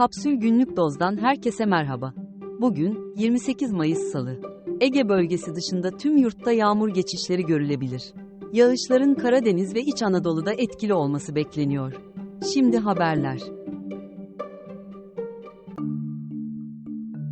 Kapsül Günlük Doz'dan herkese merhaba. Bugün 28 Mayıs Salı. Ege bölgesi dışında tüm yurtta yağmur geçişleri görülebilir. Yağışların Karadeniz ve İç Anadolu'da etkili olması bekleniyor. Şimdi haberler.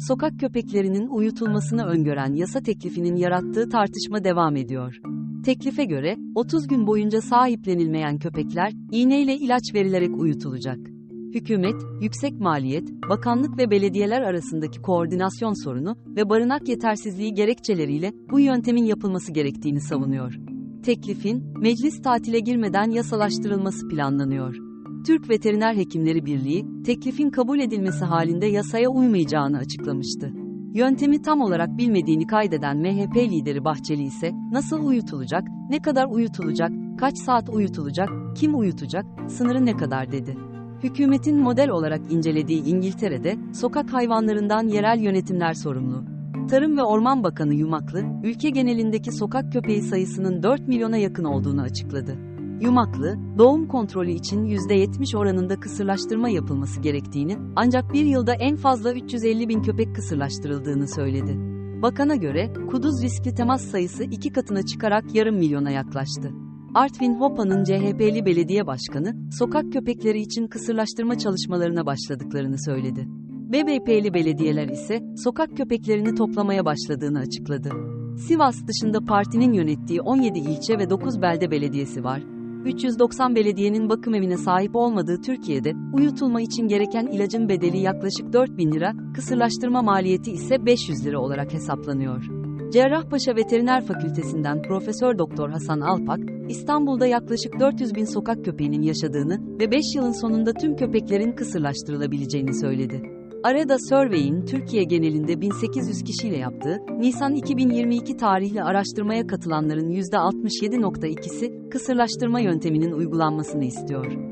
Sokak köpeklerinin uyutulmasını öngören yasa teklifinin yarattığı tartışma devam ediyor. Teklife göre 30 gün boyunca sahiplenilmeyen köpekler iğneyle ilaç verilerek uyutulacak. Hükümet, yüksek maliyet, bakanlık ve belediyeler arasındaki koordinasyon sorunu ve barınak yetersizliği gerekçeleriyle bu yöntemin yapılması gerektiğini savunuyor. Teklifin, meclis tatile girmeden yasalaştırılması planlanıyor. Türk Veteriner Hekimleri Birliği, teklifin kabul edilmesi halinde yasaya uymayacağını açıklamıştı. Yöntemi tam olarak bilmediğini kaydeden MHP lideri Bahçeli ise, nasıl uyutulacak, ne kadar uyutulacak, kaç saat uyutulacak, kim uyutacak, sınırı ne kadar dedi. Hükümetin model olarak incelediği İngiltere'de, sokak hayvanlarından yerel yönetimler sorumlu. Tarım ve Orman Bakanı Yumaklı, ülke genelindeki sokak köpeği sayısının 4 milyona yakın olduğunu açıkladı. Yumaklı, doğum kontrolü için %70 oranında kısırlaştırma yapılması gerektiğini, ancak bir yılda en fazla 350 bin köpek kısırlaştırıldığını söyledi. Bakana göre, kuduz riskli temas sayısı iki katına çıkarak yarım milyona yaklaştı. Artvin Hopa'nın CHP'li belediye başkanı, sokak köpekleri için kısırlaştırma çalışmalarına başladıklarını söyledi. BBP'li belediyeler ise, sokak köpeklerini toplamaya başladığını açıkladı. Sivas dışında partinin yönettiği 17 ilçe ve 9 belde belediyesi var. 390 belediyenin bakım evine sahip olmadığı Türkiye'de, uyutulma için gereken ilacın bedeli yaklaşık 4 bin lira, kısırlaştırma maliyeti ise 500 lira olarak hesaplanıyor. Cerrahpaşa Veteriner Fakültesinden Profesör Doktor Hasan Alpak, İstanbul'da yaklaşık 400 bin sokak köpeğinin yaşadığını ve 5 yılın sonunda tüm köpeklerin kısırlaştırılabileceğini söyledi. Arada Survey'in Türkiye genelinde 1800 kişiyle yaptığı, Nisan 2022 tarihli araştırmaya katılanların %67.2'si, kısırlaştırma yönteminin uygulanmasını istiyor.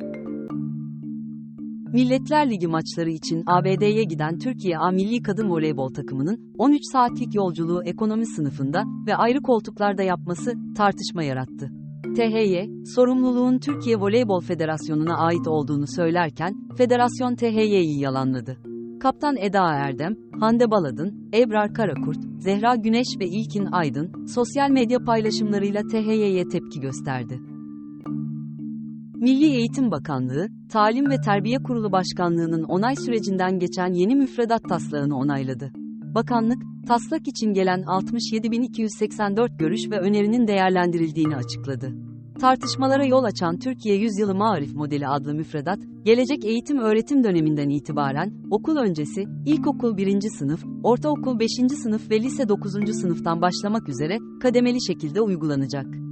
Milletler Ligi maçları için ABD'ye giden Türkiye A Milli Kadın Voleybol takımının 13 saatlik yolculuğu ekonomi sınıfında ve ayrı koltuklarda yapması tartışma yarattı. THY, sorumluluğun Türkiye Voleybol Federasyonu'na ait olduğunu söylerken, federasyon THY'yi yalanladı. Kaptan Eda Erdem, Hande Baladın, Ebrar Karakurt, Zehra Güneş ve İlkin Aydın, sosyal medya paylaşımlarıyla THY'ye tepki gösterdi. Milli Eğitim Bakanlığı, Talim ve Terbiye Kurulu Başkanlığı'nın onay sürecinden geçen yeni müfredat taslağını onayladı. Bakanlık, taslak için gelen 67.284 görüş ve önerinin değerlendirildiğini açıkladı. Tartışmalara yol açan Türkiye Yüzyılı Maarif Modeli adlı müfredat, gelecek eğitim öğretim döneminden itibaren, okul öncesi, ilkokul 1. sınıf, ortaokul 5. sınıf ve lise 9. sınıftan başlamak üzere, kademeli şekilde uygulanacak.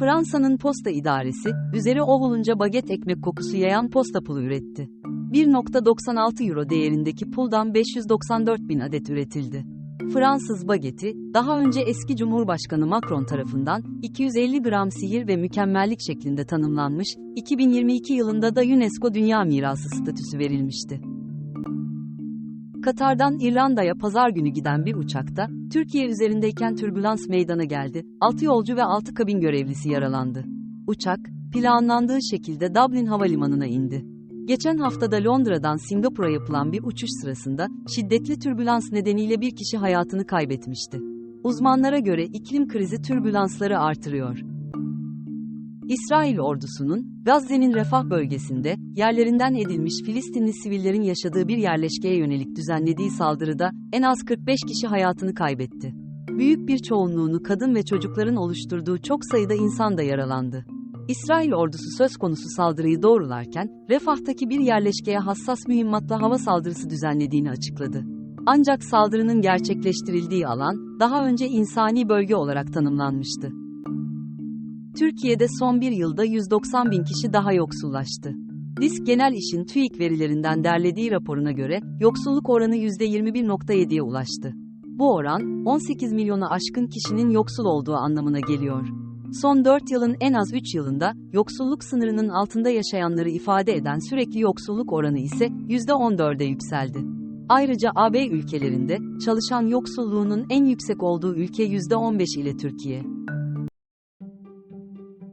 Fransa'nın posta idaresi, üzeri ovulunca baget ekmek kokusu yayan posta pulu üretti. 1.96 euro değerindeki puldan 594 bin adet üretildi. Fransız bageti, daha önce eski Cumhurbaşkanı Macron tarafından 250 gram sihir ve mükemmellik şeklinde tanımlanmış, 2022 yılında da UNESCO Dünya Mirası statüsü verilmişti. Katar'dan İrlanda'ya pazar günü giden bir uçakta, Türkiye üzerindeyken türbülans meydana geldi, 6 yolcu ve 6 kabin görevlisi yaralandı. Uçak, planlandığı şekilde Dublin Havalimanı'na indi. Geçen haftada Londra'dan Singapur'a yapılan bir uçuş sırasında, şiddetli türbülans nedeniyle bir kişi hayatını kaybetmişti. Uzmanlara göre iklim krizi türbülansları artırıyor. İsrail ordusunun, Gazze'nin Refah bölgesinde, yerlerinden edilmiş Filistinli sivillerin yaşadığı bir yerleşkeye yönelik düzenlediği saldırıda, en az 45 kişi hayatını kaybetti. Büyük bir çoğunluğunu kadın ve çocukların oluşturduğu çok sayıda insan da yaralandı. İsrail ordusu söz konusu saldırıyı doğrularken, Refah'taki bir yerleşkeye hassas mühimmatla hava saldırısı düzenlediğini açıkladı. Ancak saldırının gerçekleştirildiği alan, daha önce insani bölge olarak tanımlanmıştı. Türkiye'de son bir yılda 190 bin kişi daha yoksullaştı. Disk Genel İş'in TÜİK verilerinden derlediği raporuna göre, yoksulluk oranı %21.7'ye ulaştı. Bu oran, 18 milyonu aşkın kişinin yoksul olduğu anlamına geliyor. Son 4 yılın en az 3 yılında, yoksulluk sınırının altında yaşayanları ifade eden sürekli yoksulluk oranı ise %14'e yükseldi. Ayrıca AB ülkelerinde, çalışan yoksulluğunun en yüksek olduğu ülke %15 ile Türkiye.